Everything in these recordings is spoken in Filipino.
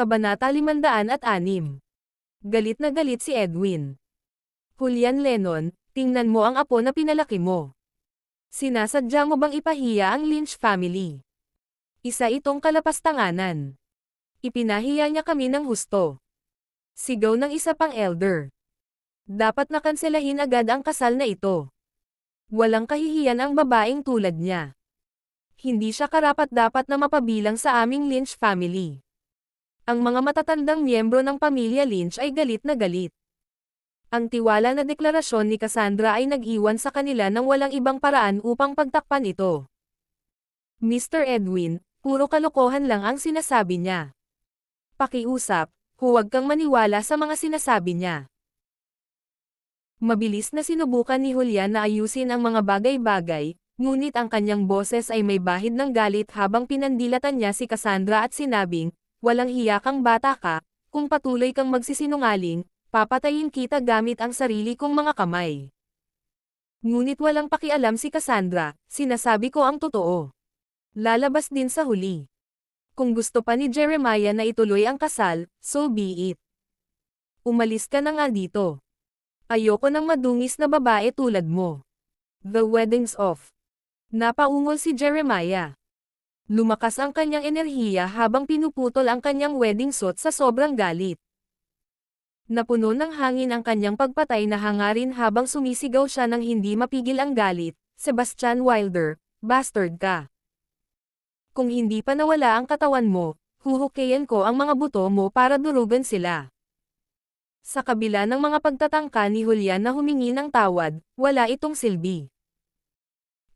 Kabanata 506 Galit na galit si Edwin. Julian Lennon, tingnan mo ang apo na pinalaki mo. Sinasadya mo bang ipahiya ang Lynch family? Isa itong kalapastanganan. Ipinahiya niya kami ng husto. Sigaw ng isa pang elder. Dapat nakanselahin agad ang kasal na ito. Walang kahihiyan ang babaeng tulad niya. Hindi siya karapat-dapat na mapabilang sa aming Lynch family. Ang mga matatandang miyembro ng pamilya Lynch ay galit na galit. Ang tiwala na deklarasyon ni Cassandra ay nag-iwan sa kanila ng walang ibang paraan upang pagtakpan ito. Mr. Edwin, puro kalokohan lang ang sinasabi niya. Pakiusap, huwag kang maniwala sa mga sinasabi niya. Mabilis na sinubukan ni Julian na ayusin ang mga bagay-bagay, ngunit ang kanyang boses ay may bahid ng galit habang pinandilatan niya si Cassandra at sinabing, walang hiya kang bata ka, kung patuloy kang magsisinungaling, papatayin kita gamit ang sarili kong mga kamay. Ngunit walang pakialam si Cassandra, sinasabi ko ang totoo. Lalabas din sa huli. Kung gusto pa ni Jeremiah na ituloy ang kasal, so be it. Umalis ka na nga dito. Ayoko ng madungis na babae tulad mo. The wedding's off. Napaungol si Jeremiah. Lumakas ang kanyang enerhiya habang pinuputol ang kanyang wedding suit sa sobrang galit. Napuno ng hangin ang kanyang pagpatay na hangarin habang sumisigaw siya ng hindi mapigil ang galit, Sebastian Wilder, bastard ka. Kung hindi pa nawala ang katawan mo, huhukayan ko ang mga buto mo para durugan sila. Sa kabila ng mga pagtatangka ni Julian na humingi ng tawad, wala itong silbi.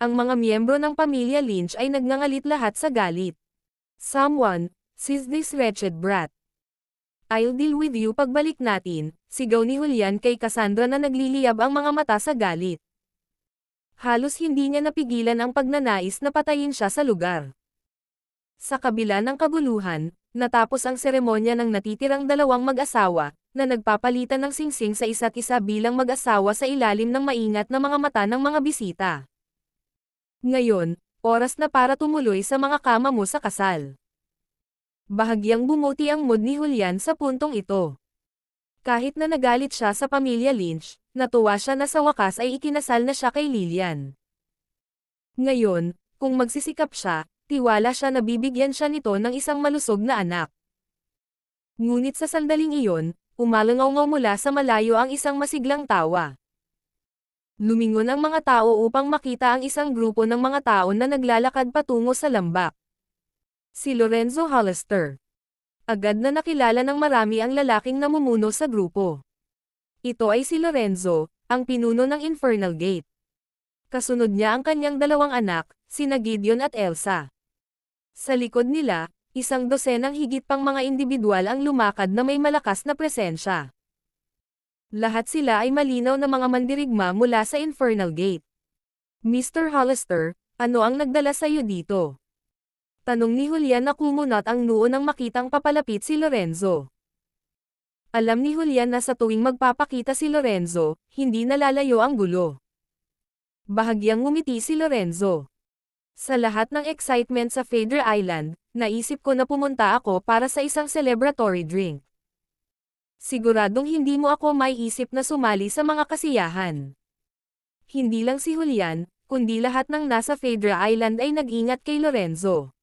Ang mga miyembro ng pamilya Lynch ay nagngangalit lahat sa galit. Someone, seize this wretched brat. I'll deal with you pagbalik natin, sigaw ni Julian kay Cassandra na nagliliyab ang mga mata sa galit. Halos hindi niya napigilan ang pagnanais na patayin siya sa lugar. Sa kabila ng kabuluhan, natapos ang seremonya ng natitirang dalawang mag-asawa, na nagpapalitan ng singsing sa isa't isa bilang mag-asawa sa ilalim ng maingat na mga mata ng mga bisita. Ngayon, oras na para tumuloy sa mga kama mo sa kasal. Bahagyang bumuti ang mood ni Julian sa puntong ito. Kahit na nagalit siya sa pamilya Lynch, natuwa siya na sa wakas ay ikinasal na siya kay Lillian. Ngayon, kung magsisikap siya, tiwala siya na bibigyan siya nito ng isang malusog na anak. Ngunit sa sandaling iyon, umalangaw mula sa malayo ang isang masiglang tawa. Lumingon ang mga tao upang makita ang isang grupo ng mga tao na naglalakad patungo sa lambak. Si Lorenzo Hollister. Agad na nakilala ng marami ang lalaking namumuno sa grupo. Ito ay si Lorenzo, ang pinuno ng Infernal Gate. Kasunod niya ang kanyang dalawang anak, sina Gideon at Elsa. Sa likod nila, isang dosenang higit pang mga individual ang lumakad na may malakas na presensya. Lahat sila ay malinaw na mga mandirigma mula sa Infernal Gate. Mr. Hollister, ano ang nagdala sa iyo dito? Tanong ni Julian na kumunot ang noo nang makitang papalapit si Lorenzo. Alam ni Julian na sa tuwing magpapakita si Lorenzo, hindi nalalayo ang gulo. Bahagyang ngumiti si Lorenzo. Sa lahat ng excitement sa Fader Island, naisip ko na pumunta ako para sa isang celebratory drink. Siguradong hindi mo ako may isip na sumali sa mga kasiyahan. Hindi lang si Julian, kundi lahat ng nasa Fader Island ay nag-ingat kay Lorenzo.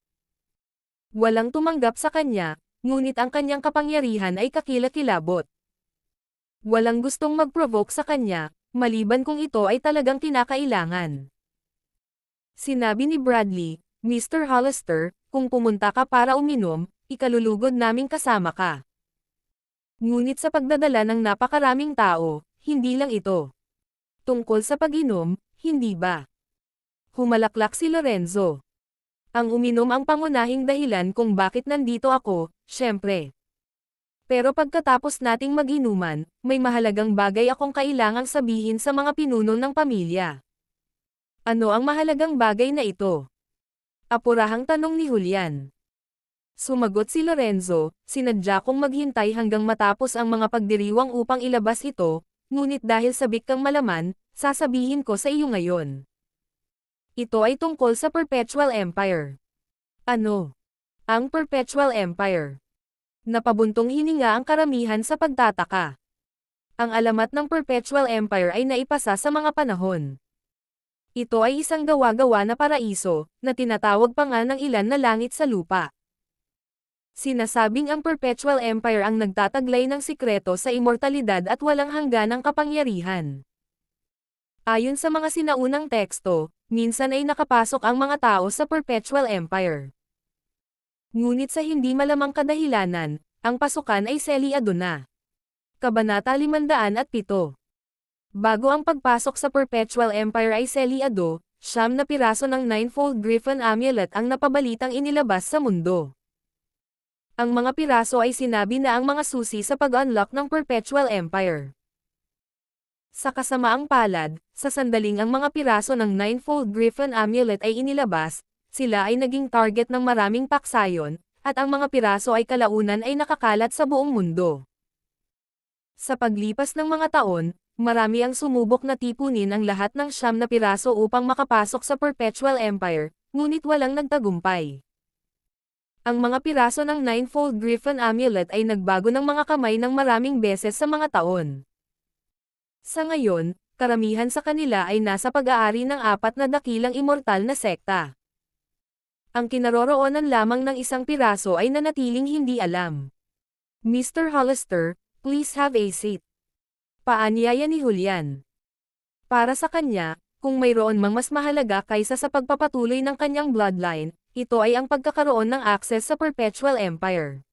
Walang tumanggap sa kanya, ngunit ang kanyang kapangyarihan ay kakilakilabot. Walang gustong mag-provoke sa kanya, maliban kung ito ay talagang kinakailangan. Sinabi ni Bradley, Mr. Hollister, kung pumunta ka para uminom, ikalulugod naming kasama ka. Ngunit sa pagdadala ng napakaraming tao, hindi lang ito. Tungkol sa pag-inom, hindi ba? Humalaklak si Lorenzo. Ang uminom ang pangunahing dahilan kung bakit nandito ako, syempre. Pero pagkatapos nating mag-inuman, may mahalagang bagay akong kailangang sabihin sa mga pinuno ng pamilya. Ano ang mahalagang bagay na ito? Apurahang tanong ni Julian. Sumagot si Lorenzo, sinadya kong maghintay hanggang matapos ang mga pagdiriwang upang ilabas ito, ngunit dahil sabik kang malaman, sasabihin ko sa iyo ngayon. Ito ay tungkol sa Perpetual Empire. Ano? Ang Perpetual Empire. Napabuntong hininga ang karamihan sa pagtataka. Ang alamat ng Perpetual Empire ay naipasa sa mga panahon. Ito ay isang gawa-gawa na paraiso, na tinatawag pa nga ng ilan na langit sa lupa. Sinasabing ang Perpetual Empire ang nagtataglay ng sikreto sa immortalidad at walang hangganang kapangyarihan. Ayon sa mga sinaunang teksto, minsan ay nakapasok ang mga tao sa Perpetual Empire. Ngunit sa hindi malamang kadahilanan, ang pasukan ay seliado na. Kabanata 507 Bago ang pagpasok sa Perpetual Empire ay seliado, siyam na piraso ng Ninefold Griffin Amulet ang napabalitang inilabas sa mundo. Ang mga piraso ay sinabi na ang mga susi sa pag-unlock ng Perpetual Empire. Sa kasamaang palad, sa sandaling ang mga piraso ng Ninefold Griffin Amulet ay inilabas, sila ay naging target ng maraming paksayon, at ang mga piraso ay kalaunan ay nakakalat sa buong mundo. Sa paglipas ng mga taon, marami ang sumubok na tipunin ang lahat ng siyam na piraso upang makapasok sa Perpetual Empire, ngunit walang nagtagumpay. Ang mga piraso ng Ninefold Griffin Amulet ay nagbago ng mga kamay ng maraming beses sa mga taon. Sa ngayon, karamihan sa kanila ay nasa pag-aari ng apat na dakilang immortal na sekta. Ang kinaroroonan lamang ng isang piraso ay nanatiling hindi alam. Mr. Hollister, please have a seat. Paanyaya ni Julian. Para sa kanya, kung mayroon mang mas mahalaga kaysa sa pagpapatuloy ng kanyang bloodline, ito ay ang pagkakaroon ng access sa Perpetual Empire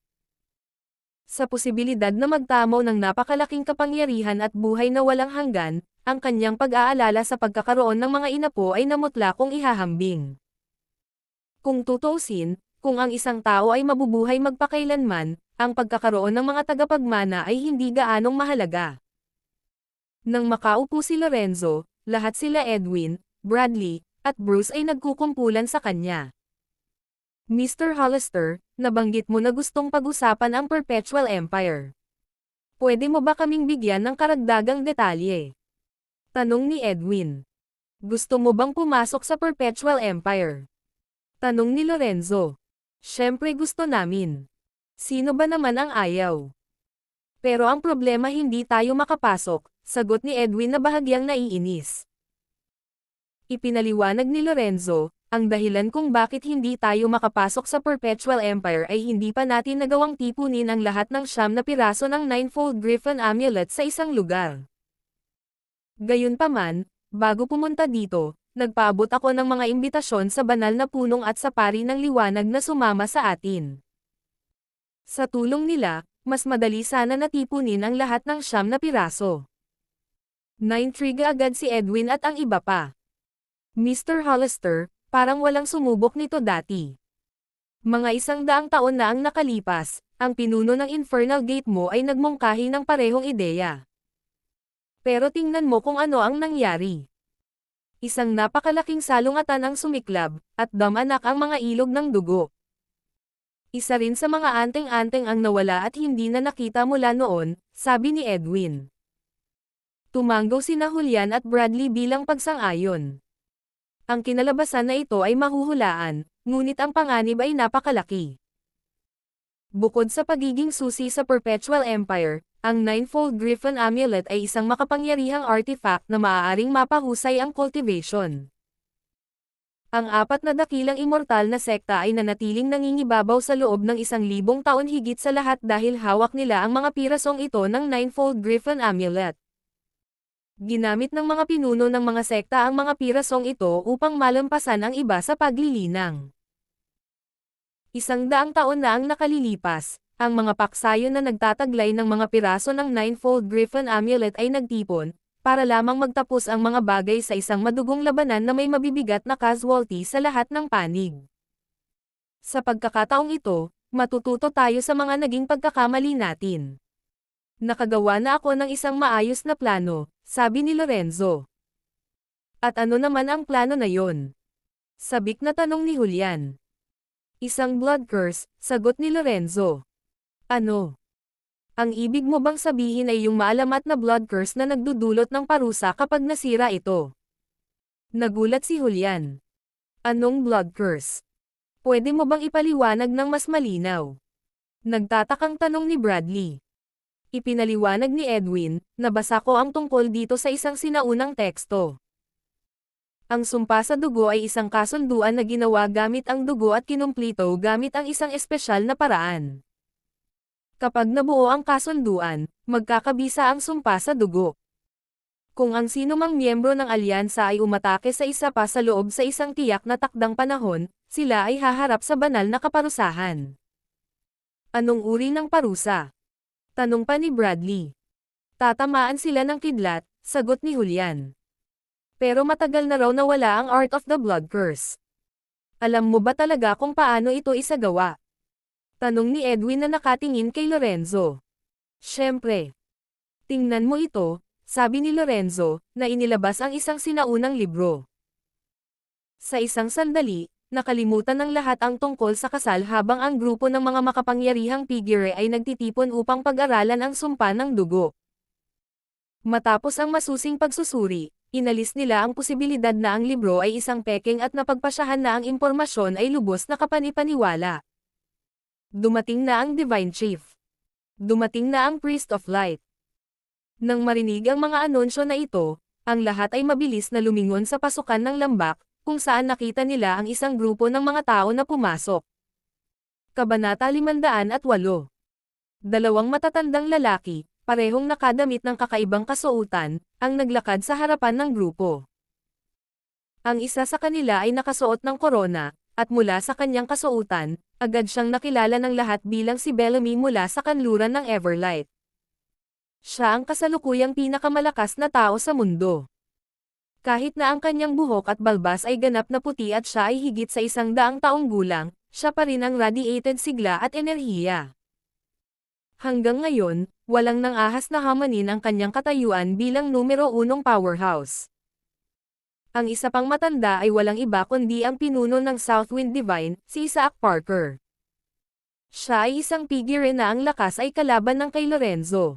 sa posibilidad na magtamo ng napakalaking kapangyarihan at buhay na walang hanggan, ang kanyang pag-aalala sa pagkakaroon ng mga inapo ay namutla kung ihahambing. Kung tutusin, kung ang isang tao ay mabubuhay magpakailanman, ang pagkakaroon ng mga tagapagmana ay hindi gaanong mahalaga. Nang makaupo si Lorenzo, lahat sila Edwin, Bradley, at Bruce ay nagkukumpulan sa kanya. Mr. Hollister, nabanggit mo na gustong pag-usapan ang Perpetual Empire. Pwede mo ba kaming bigyan ng karagdagang detalye? Tanong ni Edwin. Gusto mo bang pumasok sa Perpetual Empire? Tanong ni Lorenzo. Siyempre gusto namin. Sino ba naman ang ayaw? Pero ang problema hindi tayo makapasok, sagot ni Edwin na bahagyang naiinis. Ipinaliwanag ni Lorenzo, ang dahilan kung bakit hindi tayo makapasok sa Perpetual Empire ay hindi pa natin nagawang tipunin ang lahat ng siyam na piraso ng Ninefold Griffin Amulet sa isang lugar. Gayunpaman, bago pumunta dito, nagpaabot ako ng mga imbitasyon sa banal na punong at sa pari ng liwanag na sumama sa atin. Sa tulong nila, mas madali sana natipunin ang lahat ng siyam na piraso. Naintriga agad si Edwin at ang iba pa. Mr. Hollister, Parang walang sumubok nito dati. Mga isang daang taon na ang nakalipas, ang pinuno ng Infernal Gate mo ay nagmungkahi ng parehong ideya. Pero tingnan mo kung ano ang nangyari. Isang napakalaking salungatan ang sumiklab, at damanak ang mga ilog ng dugo. Isa rin sa mga anteng-anteng ang nawala at hindi na nakita mula noon, sabi ni Edwin. Tumanggo sina Julian at Bradley bilang pagsang-ayon. Ang kinalabasan na ito ay mahuhulaan, ngunit ang panganib ay napakalaki. Bukod sa pagiging susi sa Perpetual Empire, ang Ninefold Griffin Amulet ay isang makapangyarihang artifact na maaaring mapahusay ang cultivation. Ang apat na dakilang immortal na sekta ay nanatiling nangingibabaw sa loob ng isang libong taon higit sa lahat dahil hawak nila ang mga pirasong ito ng Ninefold Griffin Amulet. Ginamit ng mga pinuno ng mga sekta ang mga pirasong ito upang malampasan ang iba sa paglilinang. Isang daang taon na ang nakalilipas, ang mga paksayon na nagtataglay ng mga piraso ng Ninefold Griffin Amulet ay nagtipon, para lamang magtapos ang mga bagay sa isang madugong labanan na may mabibigat na casualty sa lahat ng panig. Sa pagkakataong ito, matututo tayo sa mga naging pagkakamali natin. Nakagawa na ako ng isang maayos na plano, sabi ni Lorenzo. At ano naman ang plano na yon? Sabik na tanong ni Julian. Isang blood curse, sagot ni Lorenzo. Ano? Ang ibig mo bang sabihin ay yung maalamat na blood curse na nagdudulot ng parusa kapag nasira ito? Nagulat si Julian. Anong blood curse? Pwede mo bang ipaliwanag ng mas malinaw? Nagtatakang tanong ni Bradley. Ipinaliwanag ni Edwin, nabasa ko ang tungkol dito sa isang sinaunang teksto. Ang sumpa sa dugo ay isang kasunduan na ginawa gamit ang dugo at kinumplito gamit ang isang espesyal na paraan. Kapag nabuo ang kasunduan, magkakabisa ang sumpa sa dugo. Kung ang sino mang miyembro ng alyansa ay umatake sa isa pa sa loob sa isang tiyak na takdang panahon, sila ay haharap sa banal na kaparusahan. Anong uri ng parusa? Tanong pa ni Bradley. Tatamaan sila ng kidlat, sagot ni Julian. Pero matagal na raw nawala ang Art of the Blood Curse. Alam mo ba talaga kung paano ito isagawa? Tanong ni Edwin na nakatingin kay Lorenzo. Siyempre. Tingnan mo ito, sabi ni Lorenzo, na inilabas ang isang sinaunang libro. Sa isang sandali, nakalimutan ng lahat ang tungkol sa kasal habang ang grupo ng mga makapangyarihang figure ay nagtitipon upang pag-aralan ang sumpa ng dugo. Matapos ang masusing pagsusuri, inalis nila ang posibilidad na ang libro ay isang peking at napagpasyahan na ang impormasyon ay lubos na kapanipaniwala. Dumating na ang Divine Chief. Dumating na ang Priest of Light. Nang marinig ang mga anunsyo na ito, ang lahat ay mabilis na lumingon sa pasukan ng lambak, kung saan nakita nila ang isang grupo ng mga tao na pumasok. Kabanata 508 Dalawang matatandang lalaki, parehong nakadamit ng kakaibang kasuotan, ang naglakad sa harapan ng grupo. Ang isa sa kanila ay nakasuot ng korona, at mula sa kanyang kasuotan, agad siyang nakilala ng lahat bilang si Bellamy mula sa kanluran ng Everlight. Siya ang kasalukuyang pinakamalakas na tao sa mundo. Kahit na ang kanyang buhok at balbas ay ganap na puti at siya ay higit sa isang daang taong gulang, siya pa rin ang radiated sigla at enerhiya. Hanggang ngayon, walang nang ahas na hamanin ang kanyang katayuan bilang numero unong powerhouse. Ang isa pang matanda ay walang iba kundi ang pinuno ng Southwind Divine, si Isaac Parker. Siya ay isang figure na ang lakas ay kalaban ng kay Lorenzo.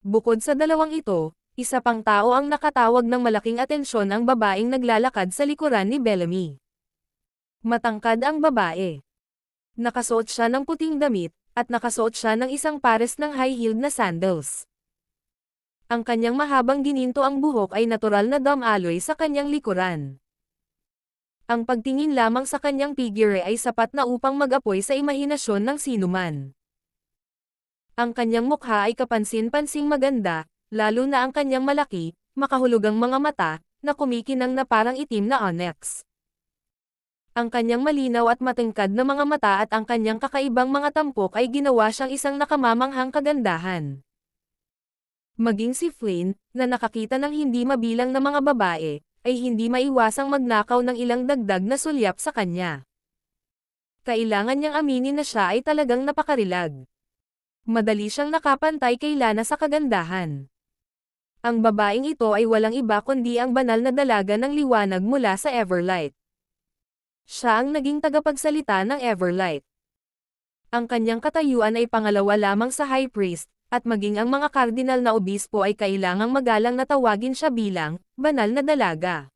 Bukod sa dalawang ito, isa pang tao ang nakatawag ng malaking atensyon ang babaeng naglalakad sa likuran ni Bellamy. Matangkad ang babae. Nakasuot siya ng puting damit, at nakasuot siya ng isang pares ng high-heeled na sandals. Ang kanyang mahabang gininto ang buhok ay natural na dam alloy sa kanyang likuran. Ang pagtingin lamang sa kanyang figure ay sapat na upang mag-apoy sa imahinasyon ng sinuman. Ang kanyang mukha ay kapansin-pansing maganda, lalo na ang kanyang malaki, makahulugang mga mata, na kumikinang na parang itim na onyx. Ang kanyang malinaw at matingkad na mga mata at ang kanyang kakaibang mga tampok ay ginawa siyang isang nakamamanghang kagandahan. Maging si Flynn, na nakakita ng hindi mabilang na mga babae, ay hindi maiwasang magnakaw ng ilang dagdag na sulyap sa kanya. Kailangan niyang aminin na siya ay talagang napakarilag. Madali siyang nakapantay kay Lana sa kagandahan. Ang babaeng ito ay walang iba kundi ang banal na dalaga ng liwanag mula sa Everlight. Siya ang naging tagapagsalita ng Everlight. Ang kanyang katayuan ay pangalawa lamang sa High Priest, at maging ang mga kardinal na obispo ay kailangang magalang na tawagin siya bilang, banal na dalaga.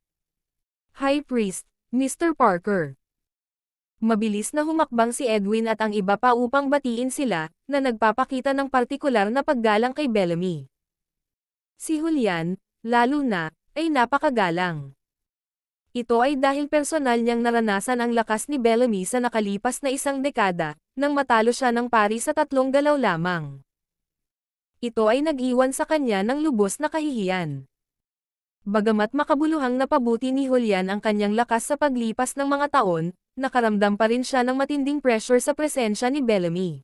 High Priest, Mr. Parker. Mabilis na humakbang si Edwin at ang iba pa upang batiin sila, na nagpapakita ng partikular na paggalang kay Bellamy. Si Julian, lalo na, ay napakagalang. Ito ay dahil personal niyang naranasan ang lakas ni Bellamy sa nakalipas na isang dekada, nang matalo siya ng pari sa tatlong galaw lamang. Ito ay nag-iwan sa kanya ng lubos na kahihiyan. Bagamat makabuluhang napabuti ni Julian ang kanyang lakas sa paglipas ng mga taon, nakaramdam pa rin siya ng matinding pressure sa presensya ni Bellamy.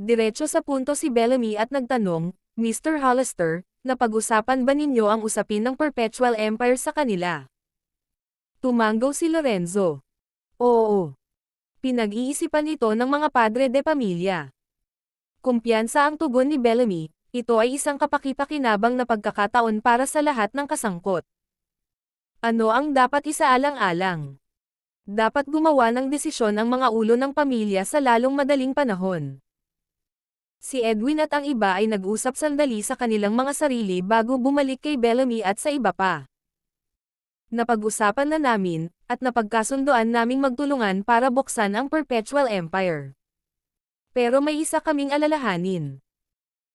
Diretso sa punto si Bellamy at nagtanong, Mr. Hollister, napag-usapan ba ninyo ang usapin ng Perpetual Empire sa kanila? Tumango si Lorenzo. Oo. Pinag-iisipan ito ng mga padre de pamilya. Kumpiyansa ang tugon ni Bellamy, ito ay isang kapakipakinabang na pagkakataon para sa lahat ng kasangkot. Ano ang dapat isaalang-alang? Dapat gumawa ng desisyon ang mga ulo ng pamilya sa lalong madaling panahon. Si Edwin at ang iba ay nag-usap sandali sa kanilang mga sarili bago bumalik kay Bellamy at sa iba pa. Napag-usapan na namin, at napagkasundoan naming magtulungan para buksan ang Perpetual Empire. Pero may isa kaming alalahanin.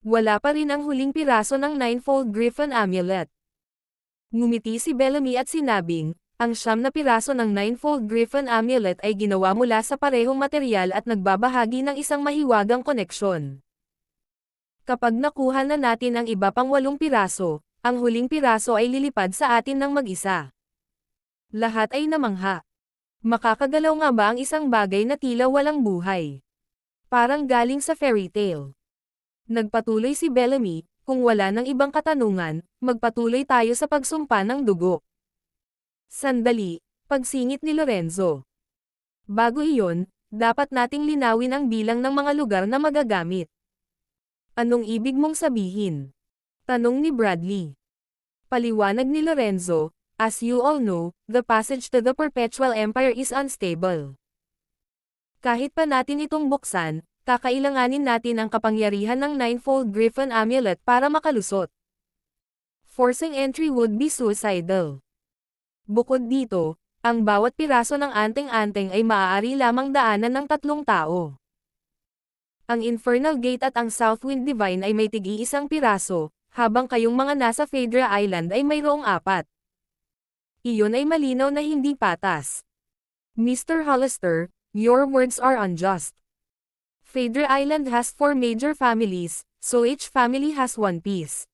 Wala pa rin ang huling piraso ng Ninefold Griffin Amulet. Ngumiti si Bellamy at sinabing, ang siyam na piraso ng Ninefold Griffin Amulet ay ginawa mula sa parehong material at nagbabahagi ng isang mahiwagang koneksyon. Kapag nakuha na natin ang iba pang walong piraso, ang huling piraso ay lilipad sa atin ng mag-isa. Lahat ay namangha. Makakagalaw nga ba ang isang bagay na tila walang buhay? Parang galing sa fairy tale. Nagpatuloy si Bellamy, kung wala ng ibang katanungan, magpatuloy tayo sa pagsumpa ng dugo. Sandali, pagsingit ni Lorenzo. Bago iyon, dapat nating linawin ang bilang ng mga lugar na magagamit. Anong ibig mong sabihin? Tanong ni Bradley. Paliwanag ni Lorenzo, as you all know, the passage to the Perpetual Empire is unstable. Kahit pa natin itong buksan, kakailanganin natin ang kapangyarihan ng Ninefold Griffin Amulet para makalusot. Forcing entry would be suicidal. Bukod dito, ang bawat piraso ng anteng-anteng ay maaari lamang daanan ng tatlong tao. Ang Infernal Gate at ang Southwind Divine ay may tig-iisang piraso, habang kayong mga nasa Phaedra Island ay mayroong apat. Iyon ay malinaw na hindi patas. Mr. Hollister, Your words are unjust. Phaedra Island has four major families, so each family has one piece.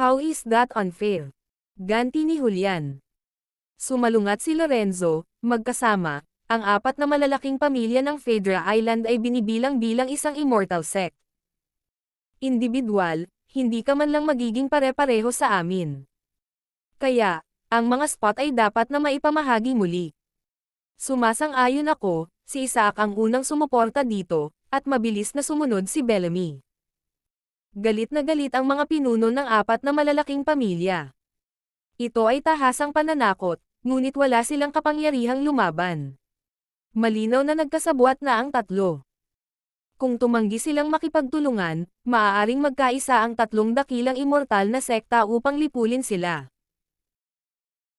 How is that unfair? Ganti ni Julian. Sumalungat si Lorenzo, magkasama, ang apat na malalaking pamilya ng Phaedra Island ay binibilang-bilang isang immortal sect. Individual, hindi ka man lang magiging pare-pareho sa amin. Kaya, ang mga spot ay dapat na maipamahagi muli. Sumasang-ayon ako, si Isaac ang unang sumuporta dito, at mabilis na sumunod si Bellamy. Galit na galit ang mga pinuno ng apat na malalaking pamilya. Ito ay tahasang pananakot, ngunit wala silang kapangyarihang lumaban. Malinaw na nagkasabwat na ang tatlo. Kung tumanggi silang makipagtulungan, maaaring magkaisa ang tatlong dakilang immortal na sekta upang lipulin sila.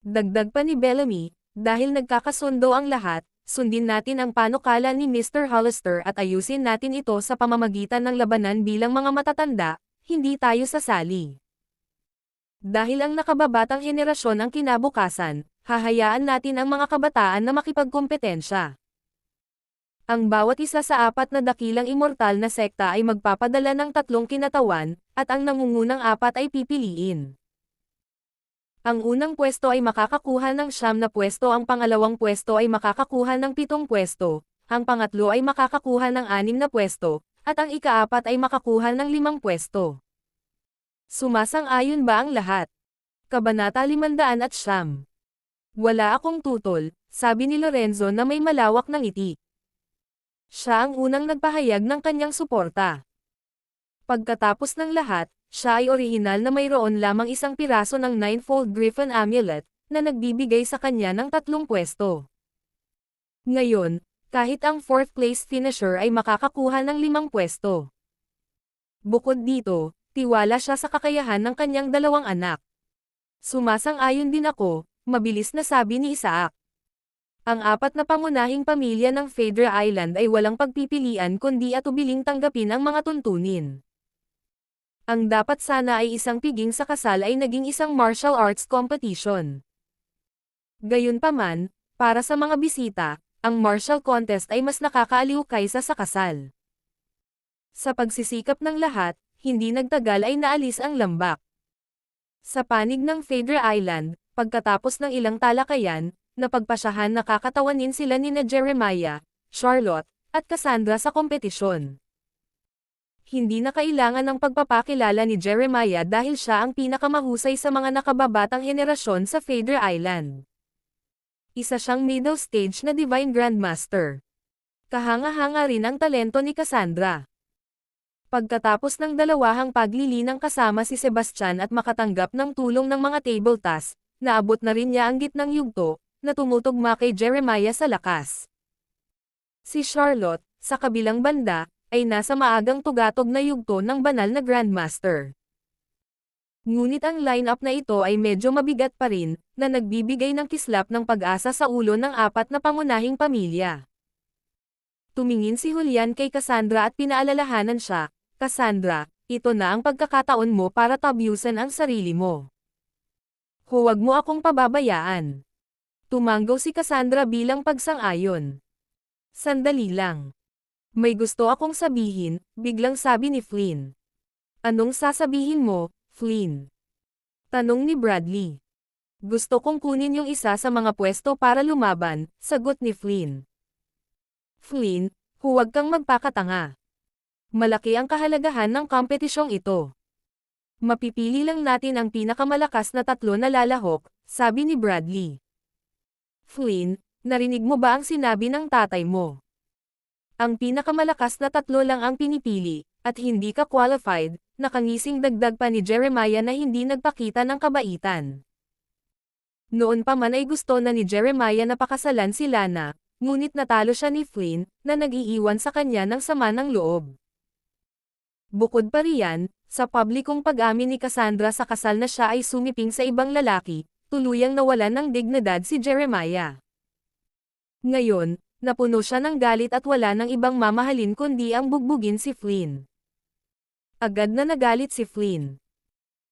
Dagdag pa ni Bellamy, dahil nagkakasundo ang lahat, sundin natin ang panukala ni Mr. Hollister at ayusin natin ito sa pamamagitan ng labanan bilang mga matatanda, hindi tayo sasali. Dahil ang nakababatang henerasyon ang kinabukasan, hahayaan natin ang mga kabataan na makipagkompetensya. Ang bawat isa sa apat na dakilang immortal na sekta ay magpapadala ng tatlong kinatawan, at ang nangungunang apat ay pipiliin. Ang unang pwesto ay makakakuha ng siyam na pwesto ang pangalawang pwesto ay makakakuha ng pitong pwesto, ang pangatlo ay makakakuha ng anim na pwesto, at ang ikaapat ay makakuha ng limang pwesto. Sumasang-ayon ba ang lahat? Kabanata 500 at siyam. Wala akong tutol, sabi ni Lorenzo na may malawak ng iti. Siya ang unang nagpahayag ng kanyang suporta. Pagkatapos ng lahat, siya ay orihinal na mayroon lamang isang piraso ng Ninefold Griffin Amulet, na nagbibigay sa kanya ng tatlong pwesto. Ngayon, kahit ang fourth place finisher ay makakakuha ng limang pwesto. Bukod dito, tiwala siya sa kakayahan ng kanyang dalawang anak. Sumasang-ayon din ako, mabilis na sabi ni Isaac. Ang apat na pangunahing pamilya ng Phaedra Island ay walang pagpipilian kundi atubiling tanggapin ang mga tuntunin. Ang dapat sana ay isang piging sa kasal ay naging isang martial arts competition. Gayunpaman, para sa mga bisita, ang martial contest ay mas nakakaaliw kaysa sa kasal. Sa pagsisikap ng lahat, hindi nagtagal ay naalis ang lambak. Sa panig ng Phaedra Island, pagkatapos ng ilang talakayan, napagpasyahan na kakatawanin sila ni na Jeremiah, Charlotte, at Cassandra sa kompetisyon hindi na kailangan ng pagpapakilala ni Jeremiah dahil siya ang pinakamahusay sa mga nakababatang henerasyon sa Phaedra Island. Isa siyang middle stage na Divine Grandmaster. Kahanga-hanga rin ang talento ni Cassandra. Pagkatapos ng dalawahang paglilinang kasama si Sebastian at makatanggap ng tulong ng mga table tasks, naabot na rin niya ang gitnang yugto, na tumutugma kay Jeremiah sa lakas. Si Charlotte, sa kabilang banda, ay nasa maagang tugatog na yugto ng banal na Grandmaster. Ngunit ang lineup na ito ay medyo mabigat pa rin, na nagbibigay ng kislap ng pag-asa sa ulo ng apat na pangunahing pamilya. Tumingin si Julian kay Cassandra at pinaalalahanan siya, Cassandra, ito na ang pagkakataon mo para tabyusan ang sarili mo. Huwag mo akong pababayaan. Tumanggaw si Cassandra bilang pagsang-ayon. Sandali lang. May gusto akong sabihin, biglang sabi ni Flynn. Anong sasabihin mo, Flynn? Tanong ni Bradley. Gusto kong kunin yung isa sa mga pwesto para lumaban, sagot ni Flynn. Flynn, huwag kang magpakatanga. Malaki ang kahalagahan ng kompetisyong ito. Mapipili lang natin ang pinakamalakas na tatlo na lalahok, sabi ni Bradley. Flynn, narinig mo ba ang sinabi ng tatay mo? Ang pinakamalakas na tatlo lang ang pinipili, at hindi ka qualified, nakangising dagdag pa ni Jeremiah na hindi nagpakita ng kabaitan. Noon pa man ay gusto na ni Jeremiah na pakasalan si Lana, ngunit natalo siya ni Flynn, na nag-iiwan sa kanya ng sama ng loob. Bukod pa riyan, sa publikong pag-amin ni Cassandra sa kasal na siya ay sumiping sa ibang lalaki, tuluyang nawalan ng dignidad si Jeremiah. Ngayon, napuno siya ng galit at wala ng ibang mamahalin kundi ang bugbugin si Flynn. Agad na nagalit si Flynn.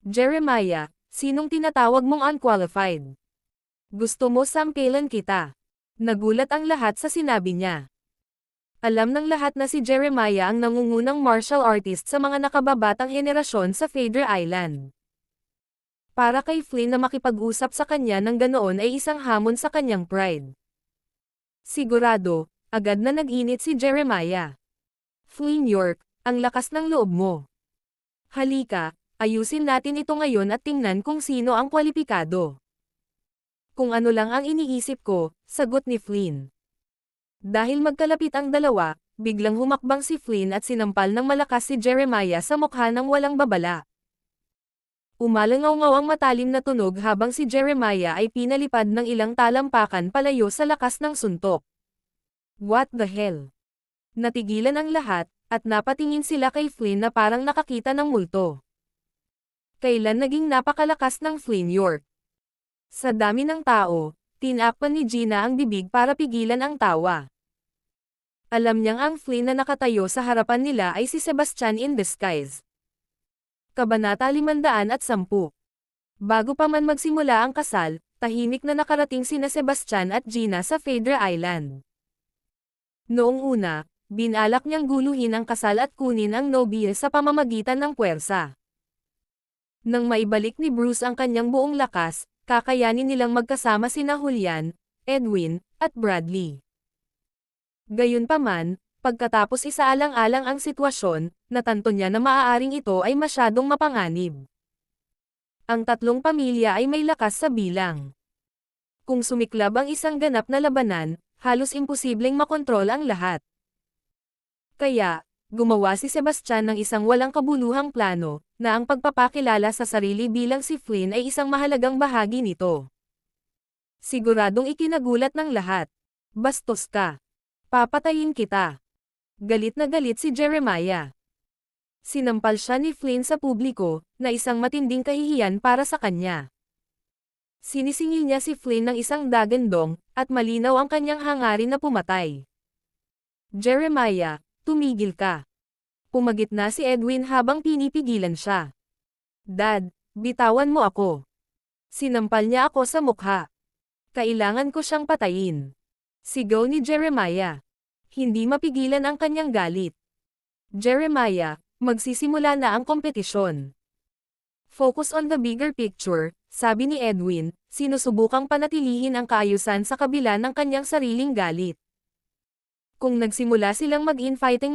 Jeremiah, sinong tinatawag mong unqualified? Gusto mo samkailan kita? Nagulat ang lahat sa sinabi niya. Alam ng lahat na si Jeremiah ang nangungunang martial artist sa mga nakababatang henerasyon sa Fader Island. Para kay Flynn na makipag-usap sa kanya ng ganoon ay isang hamon sa kanyang pride. Sigurado, agad na nag-init si Jeremiah. Flynn York, ang lakas ng loob mo. Halika, ayusin natin ito ngayon at tingnan kung sino ang kwalipikado. Kung ano lang ang iniisip ko, sagot ni Flynn. Dahil magkalapit ang dalawa, biglang humakbang si Flynn at sinampal ng malakas si Jeremiah sa mukha ng walang babala. Umalangaw-ngaw ang matalim na tunog habang si Jeremiah ay pinalipad ng ilang talampakan palayo sa lakas ng suntok. What the hell? Natigilan ang lahat, at napatingin sila kay Flynn na parang nakakita ng multo. Kailan naging napakalakas ng Flynn York? Sa dami ng tao, tinakpan ni Gina ang bibig para pigilan ang tawa. Alam niyang ang Flynn na nakatayo sa harapan nila ay si Sebastian in disguise. Kabanata 510 Bago pa man magsimula ang kasal, tahimik na nakarating sina Sebastian at Gina sa Fader Island. Noong una, binalak niyang guluhin ang kasal at kunin ang nobile sa pamamagitan ng puwersa. Nang maibalik ni Bruce ang kanyang buong lakas, kakayanin nilang magkasama sina Julian, Edwin, at Bradley. Gayunpaman, pagkatapos isaalang-alang ang sitwasyon, natanto niya na maaaring ito ay masyadong mapanganib. Ang tatlong pamilya ay may lakas sa bilang. Kung sumiklab ang isang ganap na labanan, halos imposibleng makontrol ang lahat. Kaya, gumawa si Sebastian ng isang walang kabuluhang plano, na ang pagpapakilala sa sarili bilang si Flynn ay isang mahalagang bahagi nito. Siguradong ikinagulat ng lahat. Bastos ka. Papatayin kita. Galit na galit si Jeremiah. Sinampal siya ni Flynn sa publiko, na isang matinding kahihiyan para sa kanya. Sinisingil niya si Flynn ng isang dagandong, at malinaw ang kanyang hangarin na pumatay. Jeremiah, tumigil ka. Pumagit na si Edwin habang pinipigilan siya. Dad, bitawan mo ako. Sinampal niya ako sa mukha. Kailangan ko siyang patayin. Sigaw ni Jeremiah. Hindi mapigilan ang kanyang galit. Jeremiah, magsisimula na ang kompetisyon. Focus on the bigger picture, sabi ni Edwin, sinusubukang panatilihin ang kaayusan sa kabila ng kanyang sariling galit. Kung nagsimula silang mag-infighting